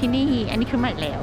ที่นี่ อันนี้คือใหม่แล้ว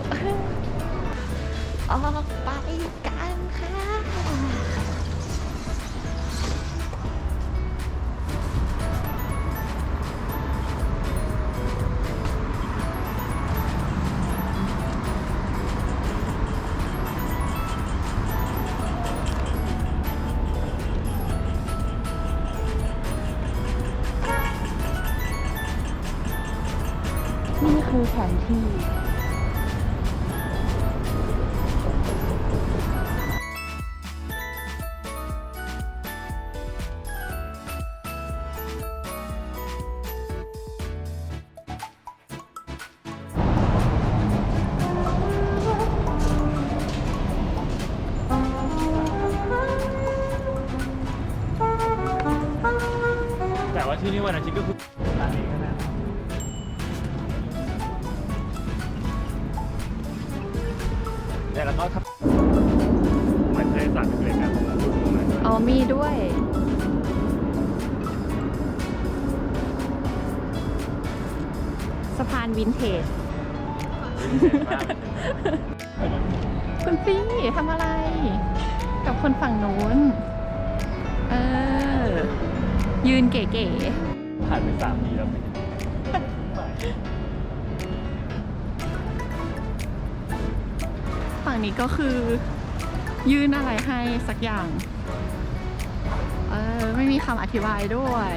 ที่นี่วันอาทิตย์ก็คือร้านนี้ก็นะเนี่ยแล้วก็ถ้าเหมือนทะเลสาบเล็กๆนะของเราดูตรงนั้นอ๋อมีด้วย สะพานวินเทจ คุณฟี่ทำอะไร กับคนฝั่งนู้นเออ ยืนเก๋ผ่านไปสามปีแล้วไม่ๆฝั่งนี้ก็คือ ยื่นอะไรให้สักอย่าง เออไม่มีคำอธิบายด้วย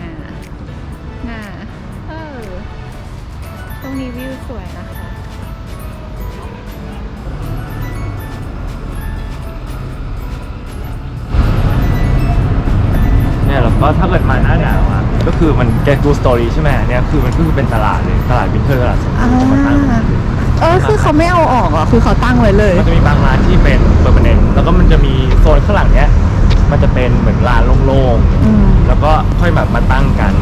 น่าน่าเออตรงนี้วิวสวยนะคะ ก็ถ้าเกิดมาหน้าหนาวอะก็คือมัน get good story ใช่ไหมเนี่ยคือมันก็คือเป็นตลาดเลยตลาดวินเทอร์ตลาดสดอ่าจะมาตั้งเออคือเขาไม่เอาออกอะคือเขาตั้งไว้เลย มันจะมีบางร้านที่เป็นเปอร์เนนแล้วก็มันจะมีโซนข้างหลังเนี้ย มันจะเป็นเหมือนร้านโล่งอืมๆ แล้วก็ค่อยแบบมาตั้งกัน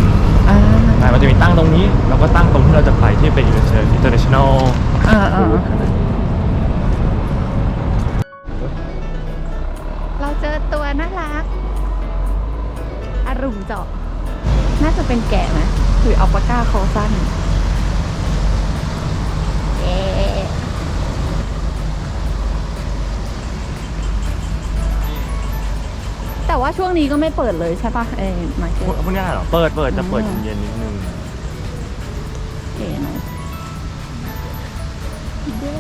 อ่าใช่มันจะมีตั้งตรงนี้ แล้วก็ตั้งตรงที่เราจะไปที่เป็น international อ่าอ่าเรา รุมเจาะ น่าจะเป็นแกะนะหรืออัลปาก้าคอสั้นเอ๊ะแต่ว่าช่วงนี้ก็ไม่เปิดเลยใช่ปะเอ้มาเก็ตพวกพวกนี้เหรอ เปิดเปิดจะเปิดอืม เย็นๆนิดนึง เก๋เนอะเย้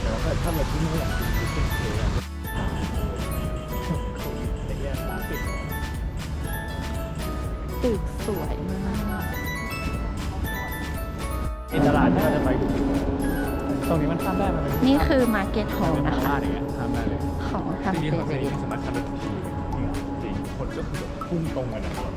แต่ว่าถ้าเกิดที่นี่อยากกิน ตึกสวยมากที่ตลาดที่เราจะไปดูตรงนี้มันข้ามได้มันเป็นนี่คือมาร์เก็ตฮอลล์เป็นนะตคะลาดอย่างเงี้ยข้ามได้เลยของที่ทำนี่เต็ของที่นี่สามารถข้ามได้ทุกที่จริงเหรอจริงคนก็คือแบบพุ่งตรงกันนะอัน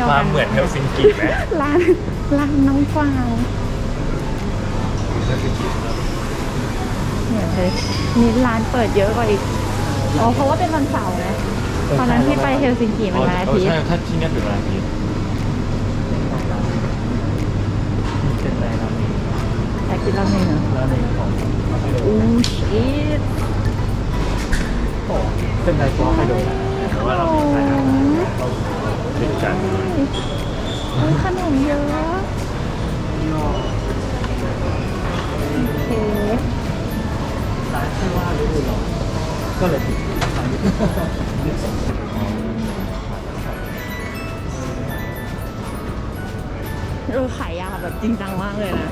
ยวควากัมเหมือนเฮลซิงกิไหมร้านร้านน้องฟางเฮลซิงกิครับเนี่ยเลยมีร้านเปิดเยอะกว่าอีกอ๋อเพราะว่าเป็นวันเสาร์นะตอนนั้นที่ไปเฮลซิงกิมันวันอาทิตย์ใช่ถ้าที่เนี่ยเป็นวันอาทิตย์เป็นอะไรราเมงแต่กินราเมงเหรอราเมงของฮอกไกโดอู้ชิตเป็นอะไรของฮอกไกโดนะแต่ว่าเรามีขายอา หารติดกันอุ๊ยขนมเยอะโอเคร้านชื่อว่าฤดูร้อนก็เลยติดเออขายยาแบบจริงจังมากเลยนะ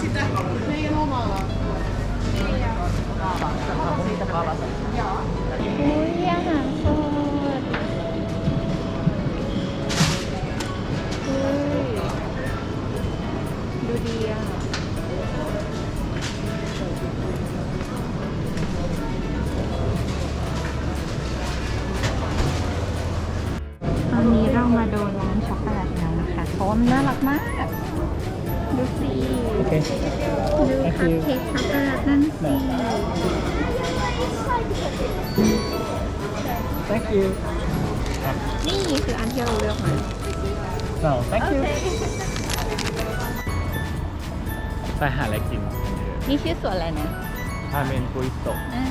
sitä? Meidän omalla. Niin. Siitä palata. Joo. Thank you นี่คืออันที่เราเลือกมา no thank โอ you เคไปหาอะไรกินนี่ชื่อสวนอะไรนะพาเมนปุยโตะอ่า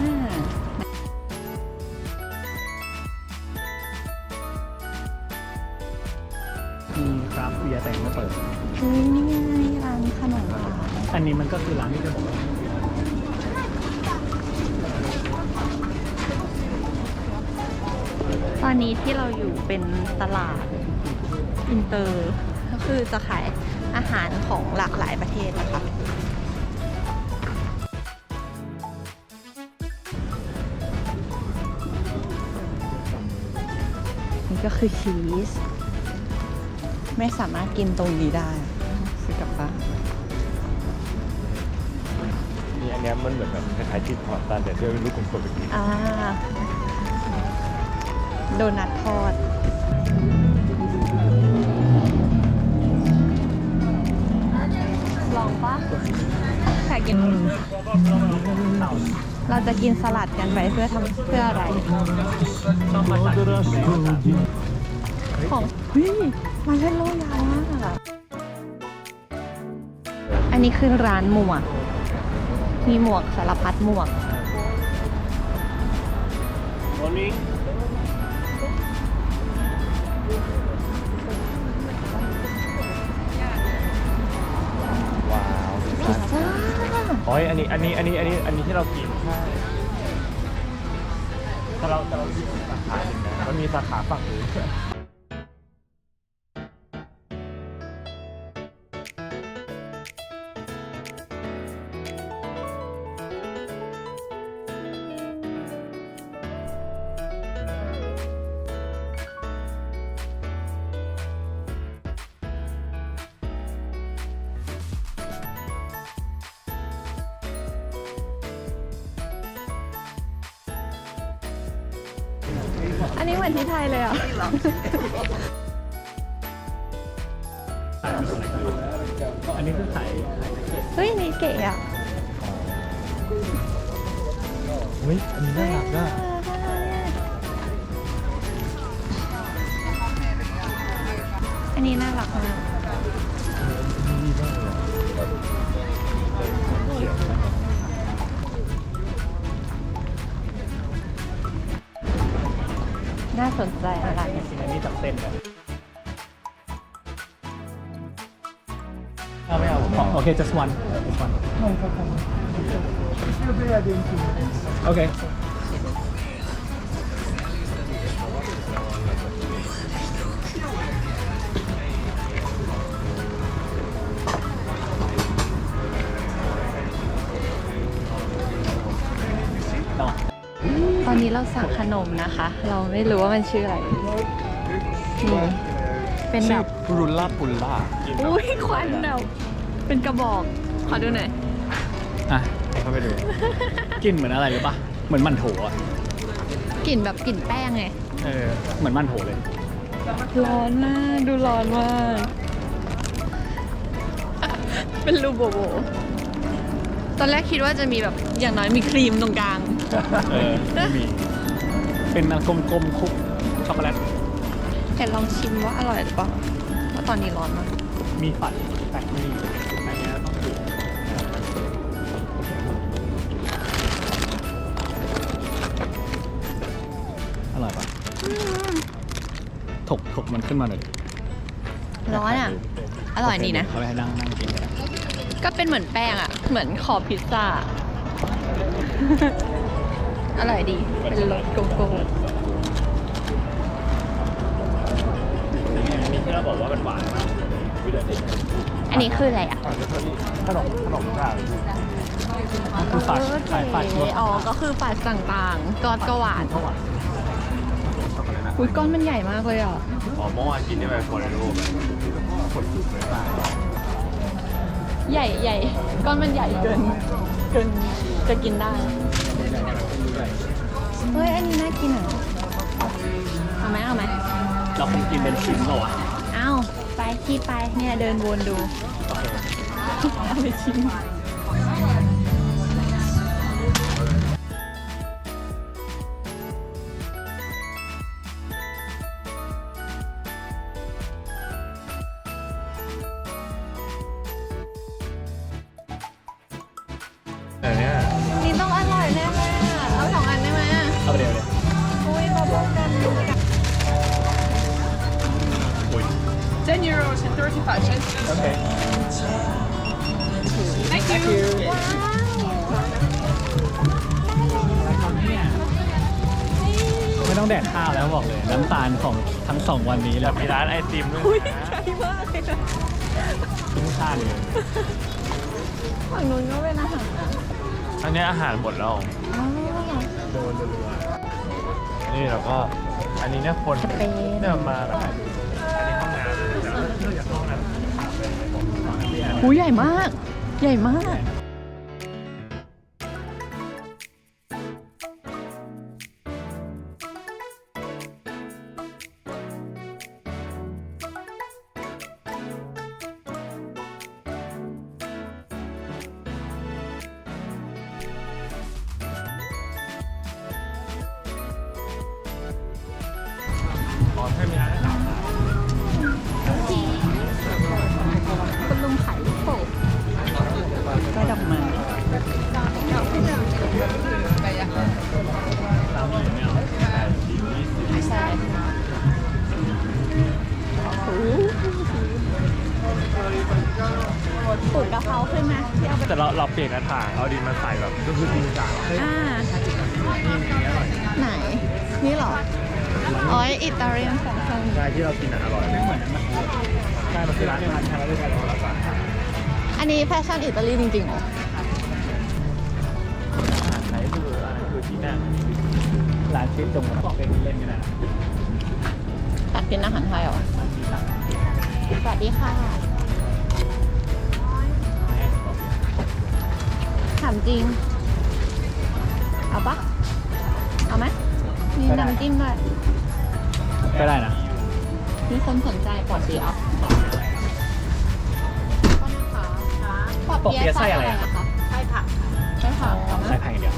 มีคราฟต์เบียร์แต่ยังไม่เปิดเฮ้ยนี่ไงร้านขนมหวานอันนี้มันก็คือร้านที่จะบอกว่า อนนี้ที่เราอยู่เป็นตลาดอินเตอร์ก็คือจะขายอาหารของหลากหลายประเทศนะคะนี่ก็คือชีส ไม่สามารถกินตรงนี้ได้ซื้อกลับบ้านนี่อันเนี้ยมันเหมือนแบบคล้ายๆที่พอตตันแต่ด้วยเป็นลูกกลมๆแบบนี้อ่า โดนัททอด ลองปะแค่กิน เราจะกินสลัดกันไปเพื่อทำเพื่ออะไร ของเฮ้ยมาเล่นโลยาวมากอะอันนี้คือร้านหมวก มีหมวกสารพัดหมวก Morning พิซซ่าโอ้ยอันนี้ อันนี้ อันนี้ อันนี้ อันนี้ที่เรากินใช่แต่เราแต่เรากินสาขาหนึ่งนะมันมีสาขาฝั่งอื่น อันนี้เหมือนที่ไทยเลยอะ อันนี้คือไข่เฮ้ยนี่เก๋อะเฮ้ยอันนี้น่ารักอะอันนี้น่ารักมากดีมากเลย สนใจอะไรจริงๆอันนี้จับเส้นแบบเอาไม่เอาผมโอเค just one just one โอเค no ตอนนี้เราสั่งขนมนะคะ เราไม่รู้ว่ามันชื่ออะไรนี่เป็นแบบปุรุล่าปุลล่ากินแบบอุ้ยควันแบบเป็นกระบอก ขอดูหน่อย อะเข้าไปดูกินเหมือนอะไรรู้ปะเหมือนมันโถอะกลิ่นแบบกลิ่นแป้งไง เออ เหมือนมันโถเลย ร้อนมากดูร้อนมาก เป็นรูโบโบ ตอนแรกคิดว่าจะมีแบบอย่างน้อยมีครีมตรงกลาง เออไม่มี เป็นกลมๆคลุกช็อกโกแลตแต่ลองชิมว่าอร่อยหรือเปล่าเพราะตอนนี้ร้อนมากมีฝัดแฟคทอรี่อันเนี้ยต้องถูกอร่อยปะถกถกมันขึ้นมาหน่อยร้อนอะ อร่อยดีนะ เขาไปให้นั่งนั่งกินกันนะ ก็เป็นเหมือนแป้งอะ เหมือนขอบพิซซ่า อร่อยดี เป็นรสโกโก้นี่ที่เราบอกว่ามันหวานมากวิดีโออันนี้คืออะไรอะขนมขนมต่างคือฝัดขายฝัดอ๋อก็คือฝัดต่างๆก้อนก็หวานเท่าไหร่ช็อกโกแลตนะอุ้ยก้อนมันใหญ่มากเลยอะอ๋อเมื่อวานกินได้ไปคนละลูกคนสุดเลยป่ะใหญ่ใหญ่ก้อนมันใหญ่เกินเกินจะกินได้ เฮ้ย อันนี้น่ากินอะเอาไหมเอาไหมเราคงกินเป็นชิ้นเหรอวะเอาไปที่ไปเนี่ยเดินวนดูโอเคเอาไปชิม euros and 35 cents. โอเค Thank you. ไม่ต้องแดกข้าวแล้วบอกเลย น้ำตาลของทั้งสองวันนี้แล้วมีร้านไอติมด้วยอุ้ยนะใช่มากเลยอะคุ้มค่าเลยฝั่งนู้นก็เป็นอาหารอะอันนี้อาหารหมดแล้วอ๋อโดนรัวๆนี่เราก็อันนี้เนี่ยคนจะเป็นเนี่ยมาแบบ หูใหญ่มาก ใหญ่มาก เอาไปแต่เราเราเปลี่ยนกระถางเอาดินมาใส่แบบก็คือดินจางเฮ้ยอ่า นี่นี่อร่อยไหน นี่เหรออ๋ออิตาเลียนแฟชั่นใช่ที่เรากินอะอร่อยไม่เหมือนนั้นใช่มันคือร้านอาหารไทยแล้วด้วยกันเราสั่งอาหารอันนี้แฟชั่นอิตาลีจริงๆเหรอไทยคืออะไรคือที่นั่นร้านชื่อจงบอกเล่นเล่นกันนะ ตัดกินอาหารไทยเหรอ สวัสดีค่ะ จริง เอาปะเอาไหมมีน้ำจิ้มด้วย ก็ได้นะ มีคนสนใจปอดเปี๊ยะก็นะคะปอดเปี๊ยะไส้อะไรอะคะไส้ผักไส้ผักใส่แพงอย่างเดียว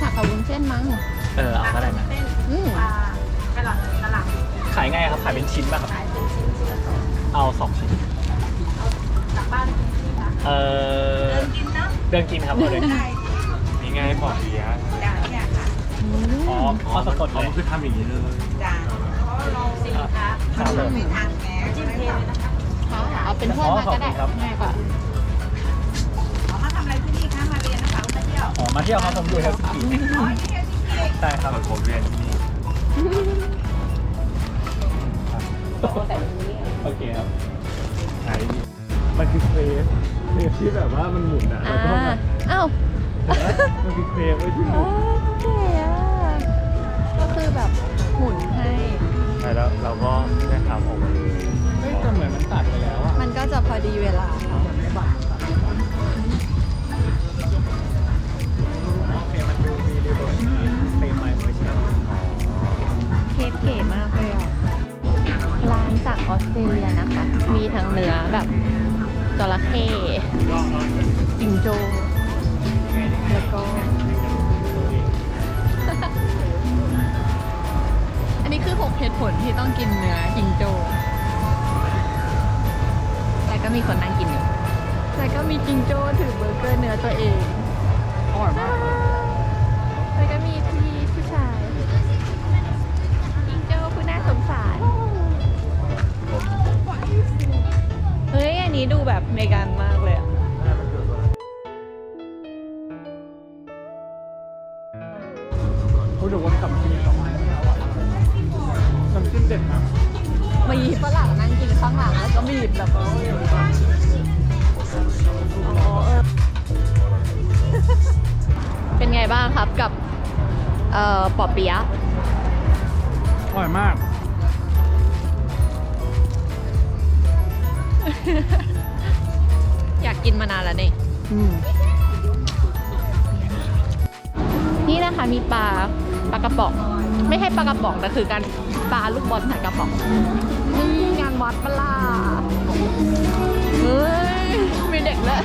ผักกับวุ้นเส้นมั้ง เออ เอาก็ได้นะเส้นอืมปลาแครอทกะหล่ำขายไงครับ ขายเป็นชิ้นป่ะครับ ขายเป็นชิ้นชิ้นละสองเอาสองชิ้นกลับบ้านที่ค่ะเออ เดินกินเนาะเดินกินครับเอาเลยได้นี่ไงปอดเบียจ้าเนี่ยค่ะอ๋อข้อสะกดเลยคือทำอย่างนี้เลยจ้าเพราะเราสินค้าครับผมไม่ทานแหนจิ้มเทเลยนะคะค่ะเอาเป็นถ้วยมาก็ได้อ๋อขอบคุณครับง่ายกว่าอ๋อมาทำอะไรที่นี่คะมาเรียนนะคะมาเที่ยวอ๋อมาเที่ยวครับผมดูเฮลซิงกิอ๋อนี่เฮลซิงกิใช่ครับผมเรียนที่นี่โอเคครับขายดีมันคือเครป เครปที่แบบว่ามันหมุนอะอ่าแล้วก็แบบอ้าว มันมีเคลมไว้ที่หมุโอนเคอะก็คือแบบหมุนให้ ใช่แล้วเราก็ได้ทำออกมาไม่แต่เหมือนมันตัดไปแล้วอะมันก็จะพอดีเวลาโอ ลที่ต้องกินเนื้อจิงโจ้มีคนนั่งกินอยู่แล้วก็มีจิงโจ้ถือเบอร์เกอร์เนื้อตัวเองอร่อยมากแล้วก็มีพี่ผู้ชายจิงโจ้ผู้น่าสงสารเฮ้ยอันนี้ดูแบบเมกันมาก กกินมานานแล้วนี่นี่นะคะมีปลาปลากระป๋อง ไม่ใช่ปลากระป๋องแต่คือการปลาลูกบอลใส่กระป๋องนี่งานวัดปะล่ะเฮ้ยมีเด็กแล้ว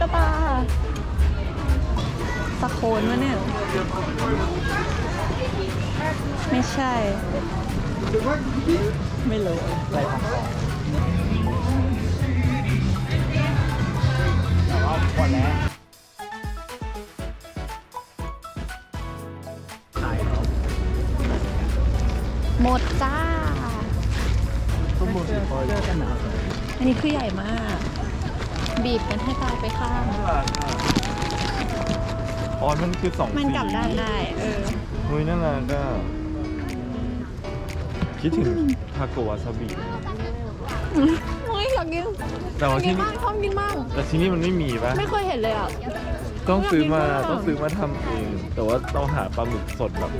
กตาสะโคนวะเนี่ย ไม่ใช่ ไม่รู้อะไรของของแต่ว่าหมดแล้วขายเขาหมดจ้าต้มโบสีคอยเลือกกันหนาอันนี้คือใหญ่มาก บีบกันให้ตายไปข้างอ๋อมันคือสองมันกลับด้านได้เออ เฮ้ยน่ารักอะคิดถึงทาโกวาซาบิเฮ้ยอยากกินแต่ว่ากิที่นนี่มากชอบกินมากแต่ที่นี่มันไม่มีปะไม่เคยเห็นเลยอะ ต้องซื้อมาอยากกินมาก ต้องซื้อมาทำเอง แต่ว่าต้องหาปลาหมึกสดแบบ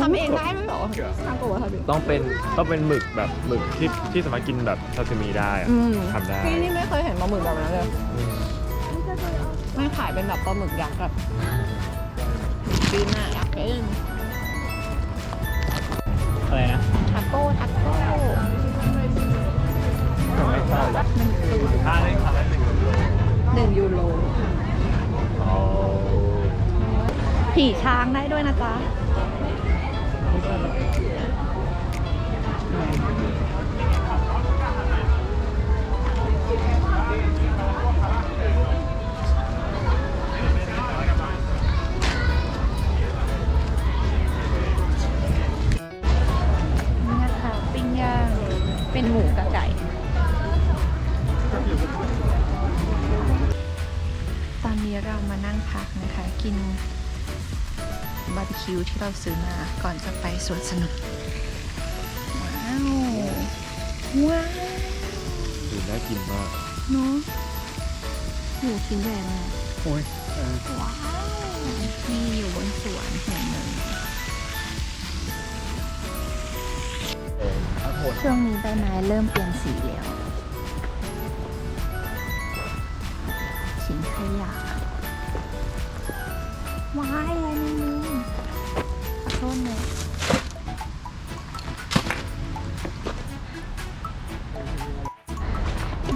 ทำเองได้ไหมเหรอทำกับว่าทำเองต้องเป็นต้องเป็นหมึกแบบหมึกที่ที่สามารถกินแบบซาซิมิได้อะอืมทำได้ที่นี่ไม่เคยเห็นปลาหมึกแบบนั้นเลยอืมไม่ขายเป็นแบบปลาหมึกยักษ์แบบกินอะอยากกินอะไรนะทาโก้ทาโก้ไม่เข้าค่าได้ค่าได้หนึ่งโลหนึ่งยูโรอ๋อผีช้างได้ด้วยนะจ๊ะ เราซื้อมาก่อนจะไปสวนสนุก ว้าว ว้าวดูน่ากินมากเนาะหมูชิ้นใหญ่มากโอ้ยว้าวนี่อยู่บนสวนแห่งหนึ่งเออถ้าโทษช่วงนี้ใบไม้เริ่มเปลี่ยนสีแล้ว ชิ้นขยะ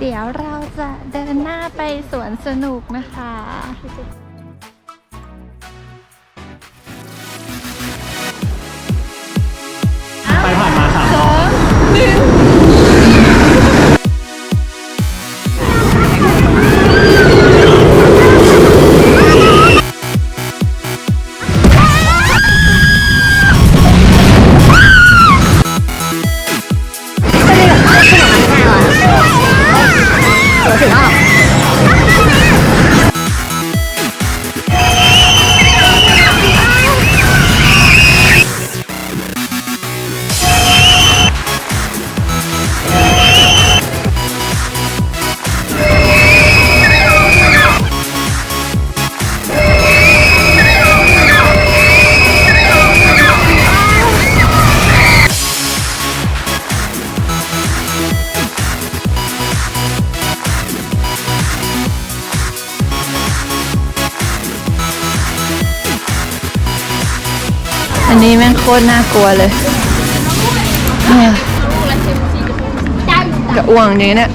เดี๋ยวเราจะเดินหน้าไปสวนสนุกนะคะ นนี้แม่งโคตรน่ากลัวเลยเดี๋ยวอ้วงอย่างนี้เนี่ย